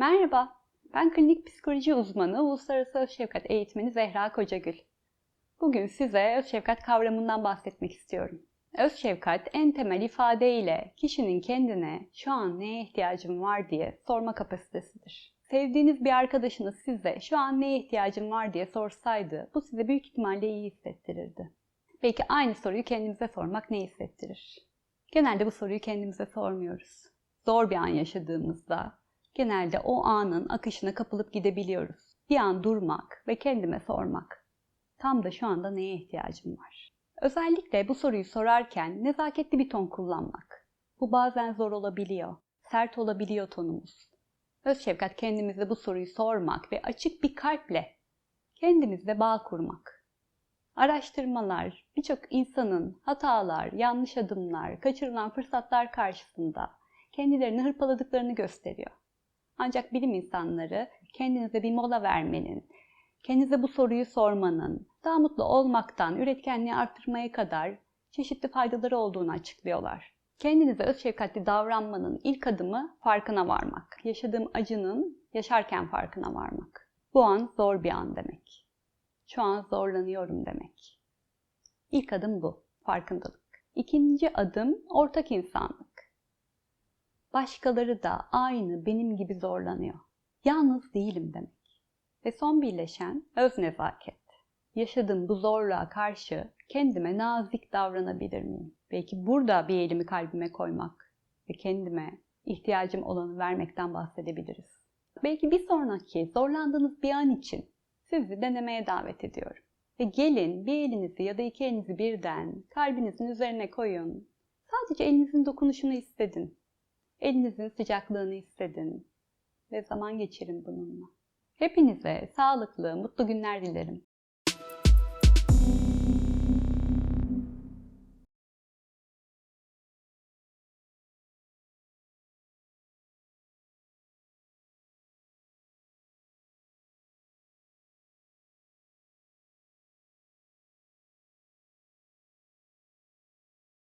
Merhaba, ben klinik psikoloji uzmanı, uluslararası öz şefkat eğitmeni Zehra Kocagül. Bugün size öz şefkat kavramından bahsetmek istiyorum. Öz şefkat en temel ifadeyle kişinin kendine şu an neye ihtiyacım var diye sorma kapasitesidir. Sevdiğiniz bir arkadaşınız size şu an neye ihtiyacım var diye sorsaydı bu size büyük ihtimalle iyi hissettirirdi. Belki aynı soruyu kendimize sormak ne hissettirir? Genelde bu soruyu kendimize sormuyoruz. Zor bir an yaşadığımızda genelde o anın akışına kapılıp gidebiliyoruz. Bir an durmak ve kendime sormak. Tam da şu anda neye ihtiyacım var? Özellikle bu soruyu sorarken nezaketli bir ton kullanmak. Bu bazen zor olabiliyor. Sert olabiliyor tonumuz. Öz şefkat kendimize bu soruyu sormak ve açık bir kalple kendimizle bağ kurmak. Araştırmalar birçok insanın hatalar, yanlış adımlar, kaçırılan fırsatlar karşısında kendilerini hırpaladıklarını gösteriyor. Ancak bilim insanları kendinize bir mola vermenin, kendinize bu soruyu sormanın, daha mutlu olmaktan üretkenliği arttırmaya kadar çeşitli faydaları olduğunu açıklıyorlar. Kendinize öz şefkatli davranmanın ilk adımı farkına varmak. Yaşadığım acının yaşarken farkına varmak. Bu an zor bir an demek. Şu an zorlanıyorum demek. İlk adım bu, farkındalık. İkinci adım ortak insanlık. Başkaları da aynı benim gibi zorlanıyor. Yalnız değilim demek. Ve son birleşen öz nezaket. Yaşadığım bu zorluğa karşı kendime nazik davranabilir miyim? Belki burada bir elimi kalbime koymak ve kendime ihtiyacım olanı vermekten bahsedebiliriz. Belki bir sonraki zorlandığınız bir an için sizi denemeye davet ediyorum. Ve gelin bir elinizi ya da iki elinizi birden kalbinizin üzerine koyun. Sadece elinizin dokunuşunu hissedin. Elinizin sıcaklığını hissedin ve zaman geçirin bununla. Hepinize sağlıklı, mutlu günler dilerim.